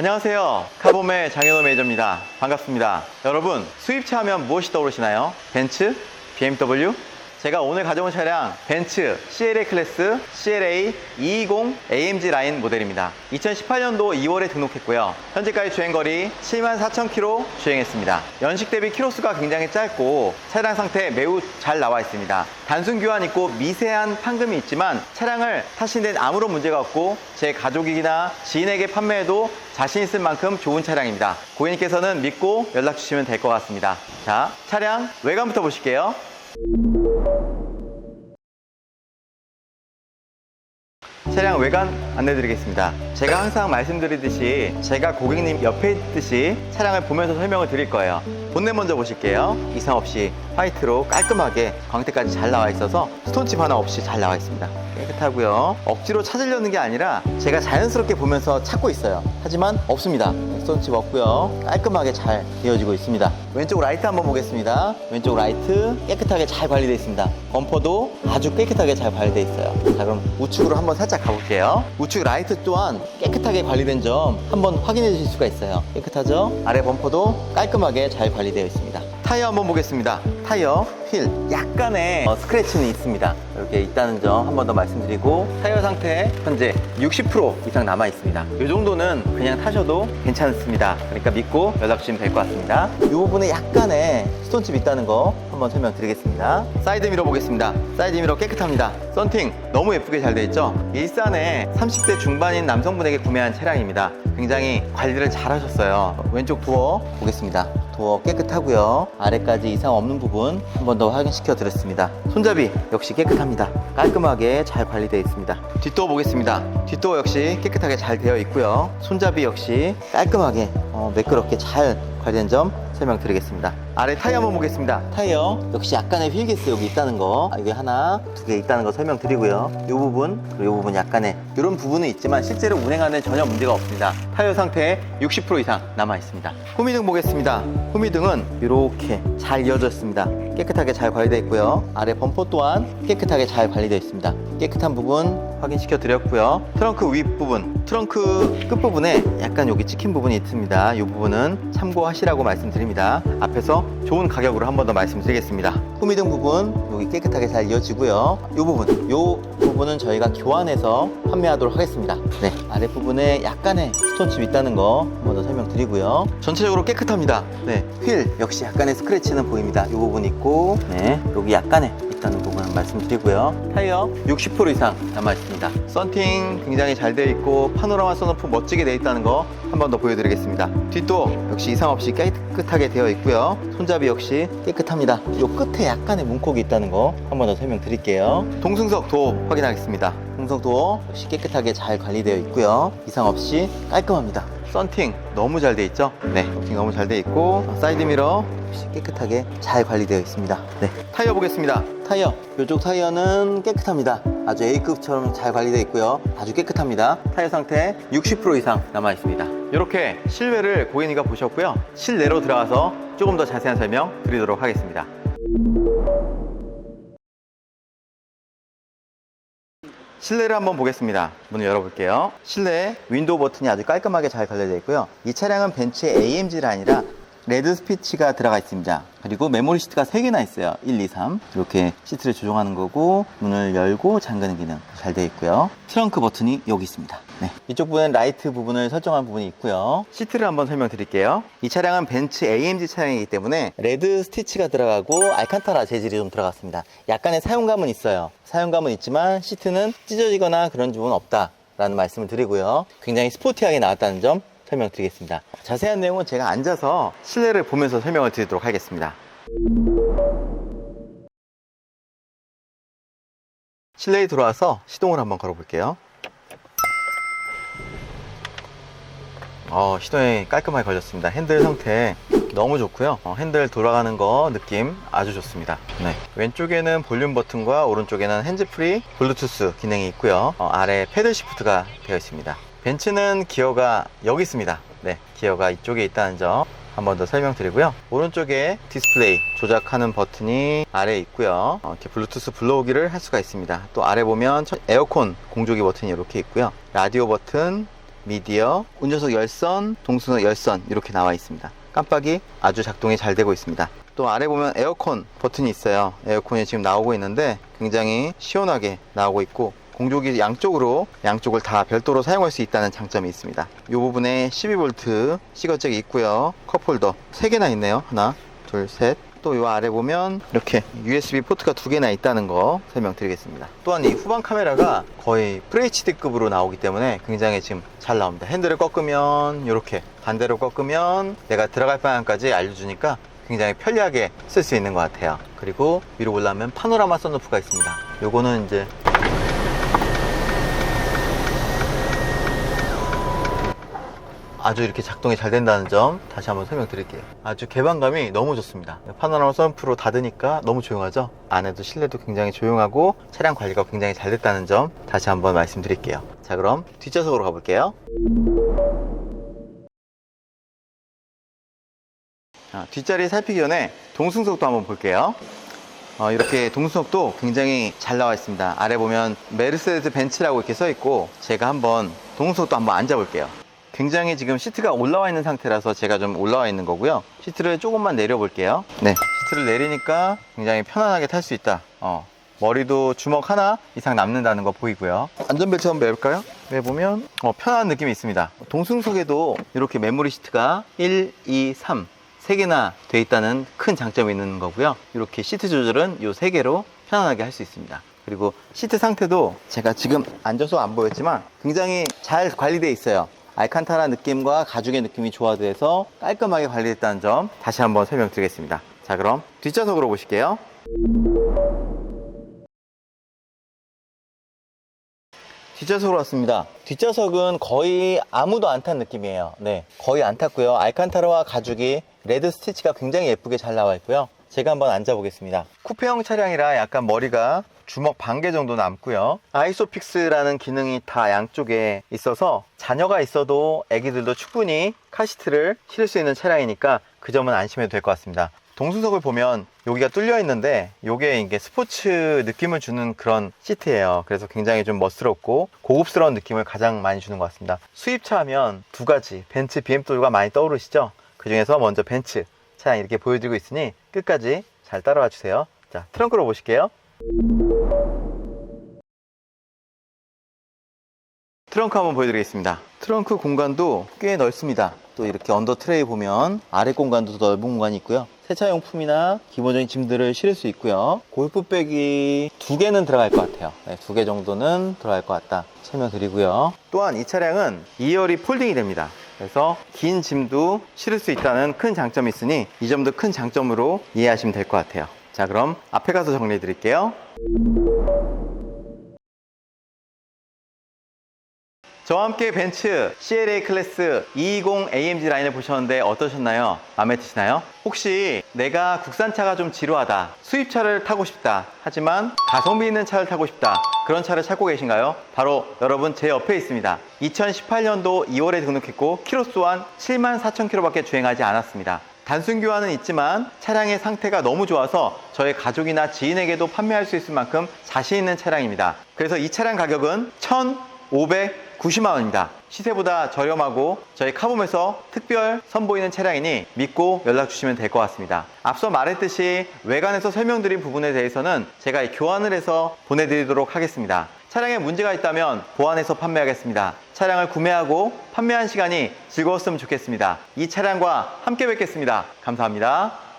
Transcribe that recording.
안녕하세요. 카봄의 장현호 매니저입니다. 반갑습니다. 여러분, 수입차 하면 무엇이 떠오르시나요? 벤츠? BMW? 제가 오늘 가져온 차량 벤츠 CLA 클래스 CLA 220 AMG 라인 모델입니다. 2018년도 2월에 등록했고요. 현재까지 주행거리 74,000km 주행했습니다. 연식 대비 키로수가 굉장히 짧고 차량 상태 매우 잘 나와 있습니다. 단순 교환 있고 미세한 판금이 있지만 차량을 타신 데는 아무런 문제가 없고 제 가족이나 지인에게 판매해도 자신 있을 만큼 좋은 차량입니다. 고객님께서는 믿고 연락 주시면 될 것 같습니다. 자, 차량 외관부터 보실게요. 차량 외관 안내드리겠습니다. 제가 항상 말씀드리듯이 제가 고객님 옆에 있듯이 차량을 보면서 설명을 드릴 거예요. 본넷 먼저 보실게요. 이상 없이 화이트로 깔끔하게 광택까지 잘 나와 있어서 스톤칩 하나 없이 잘 나와 있습니다. 깨끗하고요. 억지로 찾으려는 게 아니라 제가 자연스럽게 보면서 찾고 있어요. 하지만 없습니다. 스톤칩 없고요. 깔끔하게 잘 되어지고 있습니다. 왼쪽 라이트 한번 보겠습니다. 왼쪽 라이트 깨끗하게 잘 관리되어 있습니다. 범퍼도 아주 깨끗하게 잘 관리되어 있어요. 자 그럼 우측으로 한번 살짝 가볼게요. 우측 라이트 또한 깨끗하게 관리된 점 한번 확인해 주실 수가 있어요. 깨끗하죠? 아래 범퍼도 깔끔하게 잘 관리되어 있습니다. 타이어 한번 보겠습니다. 타이어 휠 약간의 어, 스크래치는 있습니다. 이렇게 있다는 점 한 번 더 말씀드리고 타이어 상태 현재 60% 이상 남아 있습니다. 이 정도는 그냥 타셔도 괜찮습니다. 그러니까 믿고 연락 주시면 될 것 같습니다. 이 부분에 약간의 스톤칩 있다는 거 한번 설명드리겠습니다. 사이드 미러 보겠습니다. 사이드 미러 깨끗합니다. 썬팅 너무 예쁘게 잘 되어 있죠? 일산에 30대 중반인 남성분에게 구매한 차량입니다. 굉장히 관리를 잘 하셨어요. 왼쪽 도어 보겠습니다. 도어 깨끗하고요. 아래까지 이상 없는 부분 한 번 더 확인시켜 드렸습니다. 손잡이 역시 깨끗합니다. 깔끔하게 잘 관리되어 있습니다. 뒷도어 보겠습니다. 뒷도어 역시 깨끗하게 잘 되어 있고요. 손잡이 역시 깔끔하게 어, 매끄럽게 잘 관리된 점 설명드리겠습니다. 아래 타이어 한번 보겠습니다. 타이어 역시 약간의 휠게스 여기 있다는 거 아, 여기 하나 두 개 있다는 거 설명드리고요. 이 부분 그리고 이 부분 약간의 이런 부분은 있지만 실제로 운행하는 전혀 문제가 없습니다. 타이어 상태 60% 이상 남아 있습니다. 후미등 보겠습니다. 후미등은 이렇게 잘 이어져 있습니다. 깨끗하게 잘 관리되어 있고요. 아래 범퍼 또한 깨끗하게 잘 관리되어 있습니다. 깨끗한 부분 확인시켜 드렸고요. 트렁크 윗 부분, 트렁크 끝 부분에 약간 여기 찍힌 부분이 있습니다. 이 부분은 참고하시라고 말씀드립니다. 앞에서 좋은 가격으로 한 번 더 말씀드리겠습니다. 후미등 부분 여기 깨끗하게 잘 이어지고요. 이 부분, 이 부분은 저희가 교환해서 판매하도록 하겠습니다. 네, 아래 부분에 약간의 스톤칩 있다는 거 한 번 더 설명드리고요. 전체적으로 깨끗합니다. 네, 휠 역시 약간의 스크래치는 보입니다. 이 부분 있고, 네, 여기 약간의 있다는 부분 말씀드리고요. 타이어 60% 이상 남아 있습니다. 썬팅 굉장히 잘 되어 있고 파노라마 선루프 멋지게 되어 있다는 거 한 번 더 보여드리겠습니다. 뒷도 역시 이상 없이 깨끗하게 되어 있고요. 손잡이 역시 깨끗합니다. 이 끝에 약간의 문콕이 있다는 거 한 번 더 설명드릴게요. 동승석 도어 확인하겠습니다. 동승석 도어 역시 깨끗하게 잘 관리되어 있고요. 이상 없이 깔끔합니다. 썬팅 너무 잘 돼 있죠? 네, 썬팅 너무 잘 돼 있고 사이드 미러 역시 깨끗하게 잘 관리되어 있습니다. 네, 타이어 보겠습니다. 타이어 이쪽 타이어는 깨끗합니다. 아주 A급처럼 잘 관리되어 있고요. 아주 깨끗합니다. 타이어 상태 60% 이상 남아 있습니다. 이렇게 실외를 고객님과 보셨고요. 실내로 들어가서 조금 더 자세한 설명 드리도록 하겠습니다. 실내를 한번 보겠습니다. 문을 열어볼게요. 실내 윈도우 버튼이 아주 깔끔하게 잘 걸려져 있고요. 이 차량은 벤츠의 AMG가 아니라 레드 스피치가 들어가 있습니다. 그리고 메모리 시트가 3개나 있어요. 1, 2, 3. 이렇게 시트를 조정하는 거고, 문을 열고 잠그는 기능 잘 되어 있고요. 트렁크 버튼이 여기 있습니다. 네. 이쪽 부분은 라이트 부분을 설정한 부분이 있고요. 시트를 한번 설명드릴게요. 이 차량은 벤츠 AMG 차량이기 때문에 레드 스티치가 들어가고 알칸타라 재질이 좀 들어갔습니다. 약간의 사용감은 있어요. 사용감은 있지만 시트는 찢어지거나 그런 부분은 없다 라는 말씀을 드리고요. 굉장히 스포티하게 나왔다는 점 설명드리겠습니다. 자세한 내용은 제가 앉아서 실내를 보면서 설명을 드리도록 하겠습니다. 실내에 들어와서 시동을 한번 걸어볼게요. 어, 시동이 깔끔하게 걸렸습니다. 핸들 상태 너무 좋고요. 어, 핸들 돌아가는 거 느낌 아주 좋습니다. 네. 왼쪽에는 볼륨 버튼과 오른쪽에는 핸즈프리 블루투스 기능이 있고요. 어, 아래 패들 시프트가 되어 있습니다. 벤츠는 기어가 여기 있습니다. 네, 기어가 이쪽에 있다는 점. 한 번 더 설명드리고요. 오른쪽에 디스플레이 조작하는 버튼이 아래에 있고요. 어, 이렇게 블루투스 불러오기를 할 수가 있습니다. 또 아래 보면 첫- 에어컨 공조기 버튼이 이렇게 있고요. 라디오 버튼, 미디어, 운전석 열선, 동승석 열선 이렇게 나와 있습니다. 깜빡이 아주 작동이 잘 되고 있습니다. 또 아래 보면 에어컨 버튼이 있어요. 에어컨이 지금 나오고 있는데 굉장히 시원하게 나오고 있고 공조기 양쪽으로 양쪽을 다 별도로 사용할 수 있다는 장점이 있습니다. 이 부분에 12V 시거잭이 있고요. 컵홀더 3개나 있네요. 하나, 둘, 셋. 또이 아래 보면 이렇게 USB 포트가 두 개나 있다는 거 설명드리겠습니다. 또한 이 후방 카메라가 거의 FHD급으로 나오기 때문에 굉장히 지금 잘 나옵니다. 핸들을 꺾으면 이렇게 반대로 꺾으면 내가 들어갈 방향까지 알려주니까 굉장히 편리하게 쓸 수 있는 것 같아요. 그리고 위로 올라오면 파노라마 선루프가 있습니다. 요거는 이제 아주 이렇게 작동이 잘 된다는 점 다시 한번 설명드릴게요. 아주 개방감이 너무 좋습니다. 파노라마 선루프로 닫으니까 너무 조용하죠? 안에도 실내도 굉장히 조용하고 차량 관리가 굉장히 잘 됐다는 점 다시 한번 말씀드릴게요. 자 그럼 뒷좌석으로 가볼게요. 자, 뒷자리 살피기 전에 동승석도 한번 볼게요. 어, 이렇게 동승석도 굉장히 잘 나와 있습니다. 아래 보면 메르세데스 벤츠라고 이렇게 써 있고 제가 한번 동승석도 한번 앉아 볼게요. 굉장히 지금 시트가 올라와 있는 상태라서 제가 좀 올라와 있는 거고요. 시트를 조금만 내려 볼게요. 네, 시트를 내리니까 굉장히 편안하게 탈 수 있다. 어, 머리도 주먹 하나 이상 남는다는 거 보이고요. 안전벨트 한번 매볼까요? 매보면 어, 편안한 느낌이 있습니다. 동승석에도 이렇게 메모리 시트가 1, 2, 3 3개나 돼 있다는 큰 장점이 있는 거고요. 이렇게 시트 조절은 이 3개로 편안하게 할 수 있습니다. 그리고 시트 상태도 제가 지금 앉아서 안 보였지만 굉장히 잘 관리되어 있어요. 알칸타라 느낌과 가죽의 느낌이 조화돼서 깔끔하게 관리됐다는 점 다시 한번 설명드리겠습니다. 자 그럼 뒷좌석으로 보실게요. 뒷좌석으로 왔습니다. 뒷좌석은 거의 아무도 안 탄 느낌이에요. 네, 거의 안 탔고요. 알칸타라와 가죽이 레드 스티치가 굉장히 예쁘게 잘 나와 있고요. 제가 한번 앉아보겠습니다. 쿠페형 차량이라 약간 머리가 주먹 반 개 정도 남고요. 아이소픽스라는 기능이 다 양쪽에 있어서 자녀가 있어도 애기들도 충분히 카시트를 실을 수 있는 차량이니까 그 점은 안심해도 될 것 같습니다. 동수석을 보면 여기가 뚫려 있는데 이게 이게 스포츠 느낌을 주는 그런 시트예요. 그래서 굉장히 좀 멋스럽고 고급스러운 느낌을 가장 많이 주는 것 같습니다. 수입차 하면 두 가지 벤츠, BMW가 많이 떠오르시죠? 그 중에서 먼저 벤츠 차량 이렇게 보여드리고 있으니 끝까지 잘 따라와 주세요. 자, 트렁크로 보실게요. 트렁크 한번 보여드리겠습니다. 트렁크 공간도 꽤 넓습니다. 또 이렇게 언더 트레이 보면 아래 공간도 더 넓은 공간이 있고요. 세차용품이나 기본적인 짐들을 실을 수 있고요. 골프백이 두 개는 들어갈 것 같아요. 네, 두개 정도는 들어갈 것 같다. 설명드리고요. 또한 이 차량은 2열이 폴딩이 됩니다. 그래서 긴 짐도 실을 수 있다는 큰 장점이 있으니 이 점도 큰 장점으로 이해하시면 될 것 같아요. 자, 그럼 앞에 가서 정리해 드릴게요. 저와 함께 벤츠 CLA 클래스 220 AMG 라인을 보셨는데 어떠셨나요? 마음에 드시나요? 혹시 내가 국산차가 좀 지루하다, 수입차를 타고 싶다, 하지만 가성비 있는 차를 타고 싶다, 그런 차를 찾고 계신가요? 바로 여러분 제 옆에 있습니다. 2018년도 2월에 등록했고 키로수 7만 4천 킬로밖에 주행하지 않았습니다. 단순 교환은 있지만 차량의 상태가 너무 좋아서 저의 가족이나 지인에게도 판매할 수 있을 만큼 자신 있는 차량입니다. 그래서 이 차량 가격은 1,590만 원입니다. 시세보다 저렴하고 저희 카봄에서 특별 선보이는 차량이니 믿고 연락 주시면 될 것 같습니다. 앞서 말했듯이 외관에서 설명드린 부분에 대해서는 제가 교환을 해서 보내드리도록 하겠습니다. 차량에 문제가 있다면 보완해서 판매하겠습니다. 차량을 구매하고 판매한 시간이 즐거웠으면 좋겠습니다. 이 차량과 함께 뵙겠습니다. 감사합니다.